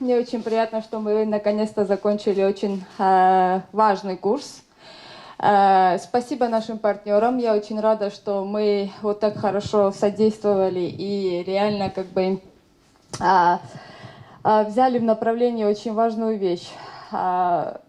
Мне очень приятно, что мы наконец-то закончили очень э, важный курс. Э, спасибо нашим партнерам. Я очень рада, что мы вот так хорошо содействовали и реально как бы а, а, взяли в направлении очень важную вещь. А,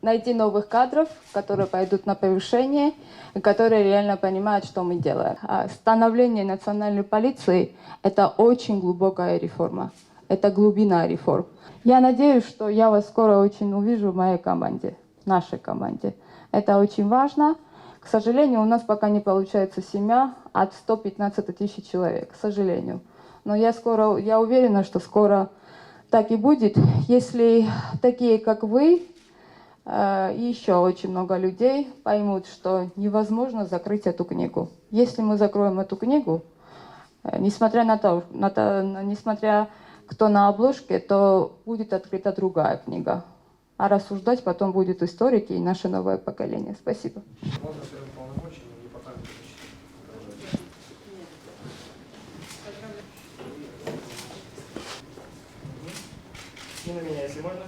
найти новых кадров, которые пойдут на повышение, которые реально понимают, что мы делаем. Становление национальной полиции – это очень глубокая реформа. Это глубина реформ. Я надеюсь, что я вас скоро очень увижу в моей команде, нашей команде. Это очень важно. К сожалению, у нас пока не получается семья от 115 тысяч человек, к сожалению. Но я скоро, я уверена, что скоро так и будет, если такие, как вы, э, и еще очень много людей поймут, что невозможно закрыть эту книгу. Если мы закроем эту книгу, э, несмотря на то, на то несмотря кто на обложке, то будет открыта другая книга. А рассуждать потом будут историки и наше новое поколение. Спасибо. И на меня, если можно.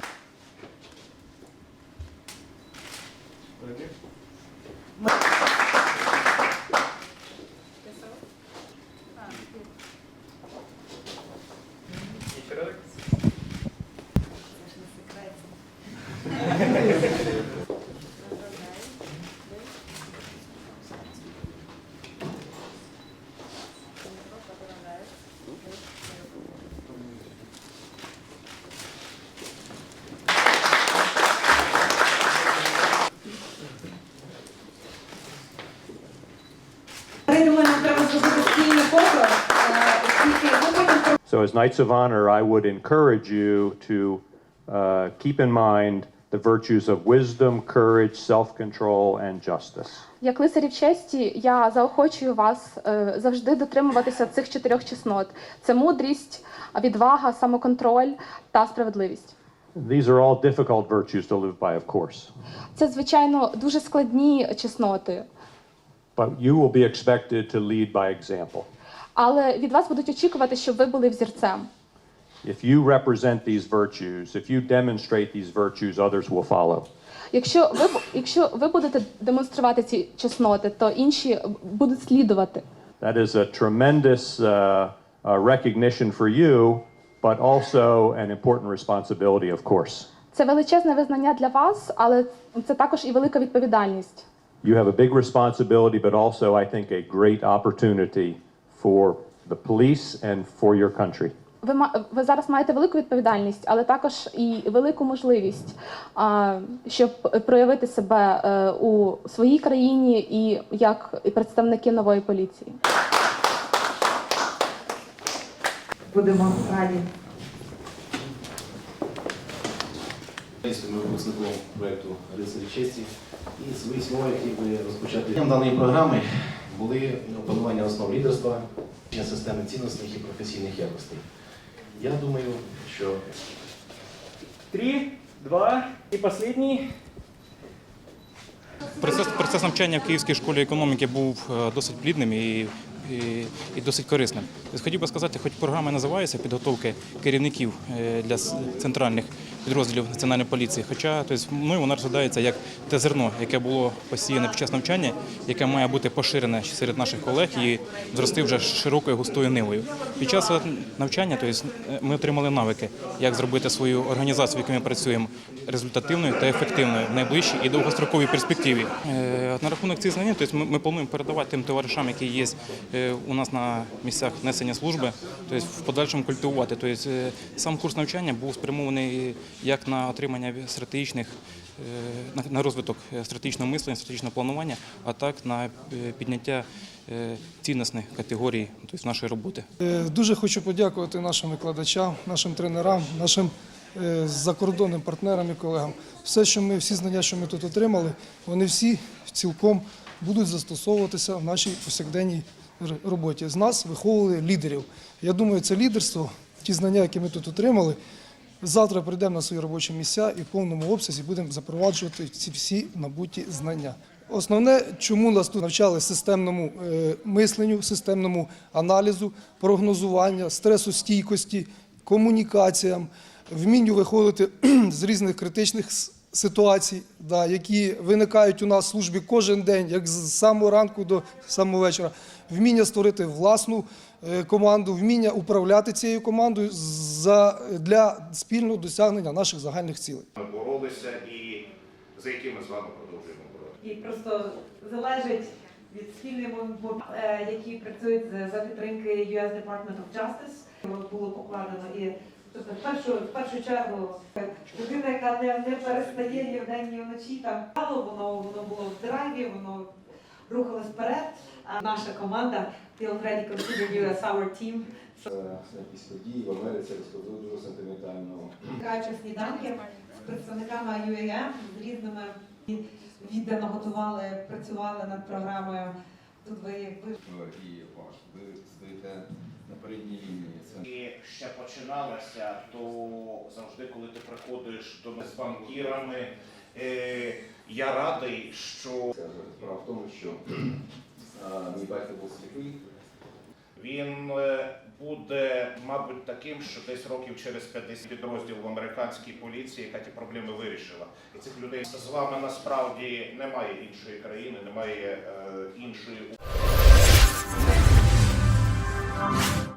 So, as Knights of Honor, I would encourage you to uh, keep in mind the virtues of wisdom, courage, self control, and justice. Як лицарів честі, я заохочую вас е, завжди дотримуватися цих чотирьох чеснот: це мудрість, відвага, самоконтроль та справедливість. These are all difficult virtues to live by, of course, Це звичайно дуже складні чесноти, but you will be expected to lead by example. Але від вас будуть очікувати, щоб ви були взірцем. If you represent these virtues, if you demonstrate these virtues, others will follow. Якщо ви якщо ви будете демонструвати ці чесноти, то інші будуть слідувати. That is a tremendous uh, uh, recognition for you, but also an important responsibility, of course. Це величезне визнання для вас, але це також і велика відповідальність. You have a big responsibility, but also, I think, a great opportunity for the police and for your country. Ви ма- ви зараз маєте велику відповідальність, але також і велику можливість, а, щоб проявити себе е, у своїй країні і як і представники нової поліції. будемо раді. Ми випускником проєкту «Рицарі честі і свої слова, які би розпочати. Даної програми були опанування основ лідерства, для системи цінностних і професійних якостей. Я думаю, що Три, два и последний. Процес, процес навчання в Київській школі економіки був е, досить плідним і, і, і досить корисним. Хотів би сказати, хоч програма називається підготовки керівників е, для центральних підрозділів національної поліції. Хоча тобто, мною вона розглядається як те зерно, яке було посіяне під час навчання, яке має бути поширене серед наших колег і зрости вже широкою густою нивою. Під час навчання тобто, ми отримали навики, як зробити свою організацію, в якій ми працюємо, результативною та ефективною в найближчій і довгостроковій перспективі. Е, На рахунок цих знань, тобто ми, ми плануємо передавати тим товаришам, які є е, у нас на місцях несення служби, тобто в подальшому культивувати. Тобто е, сам курс навчання був спрямований як на отримання стратегічних е, на- розвиток е, стратегічного мислення, стратегічного планування, а так на е, підняття цінностних категорій тобто нашої роботи. Дуже хочу подякувати нашим викладачам, нашим тренерам, нашим закордонним партнерам і колегам. Все, що ми, всі знання, що ми тут отримали, вони всі цілком будуть застосовуватися в нашій повсякденній роботі. З нас виховували лідерів. Я думаю, це лідерство, ті знання, які ми тут отримали. Завтра прийдемо на свої робочі місця і в повному обсязі будемо запроваджувати ці всі набуті знання. Основне, чому нас тут навчали системному е, мисленню, системному аналізу, прогнозування, стресостійкості, комунікаціям, вмінню виходити з різних критичних ситуацій, да, які виникають у нас в службі кожен день, як з самого ранку до самого вечора. Вміння створити власну е, команду, вміння управляти цією командою за, для спільного досягнення наших загальних цілей. Ми боролися і за які ми з вами продовжуємо боротися. І просто залежить від спільних е, які працюють за- за підтримки US Department of Justice. Було покладено і тобто, в першу, в першу чергу людина, яка не, не перестає ні вдень, ні вночі там воно воно було в драйві, воно рухалось вперед. А наша команда they already consider you as our team. якісь події в Америці розказали дуже сентиментально. Граючи сніданки з представниками UAM, з різними віддано готували, працювали над програмою. Тут ви, ви І ваш, ви стоїте на передній лінії. Це І ще починалося, то завжди, коли ти приходиш до нас з банкірами, е, я радий, що справа в тому, що мій батько був сліпий. він е, буде, мабуть, таким, що десь років через 50 підрозділ в американській поліції, яка ті проблеми вирішила. І цих людей з вами насправді немає іншої країни, немає е, іншої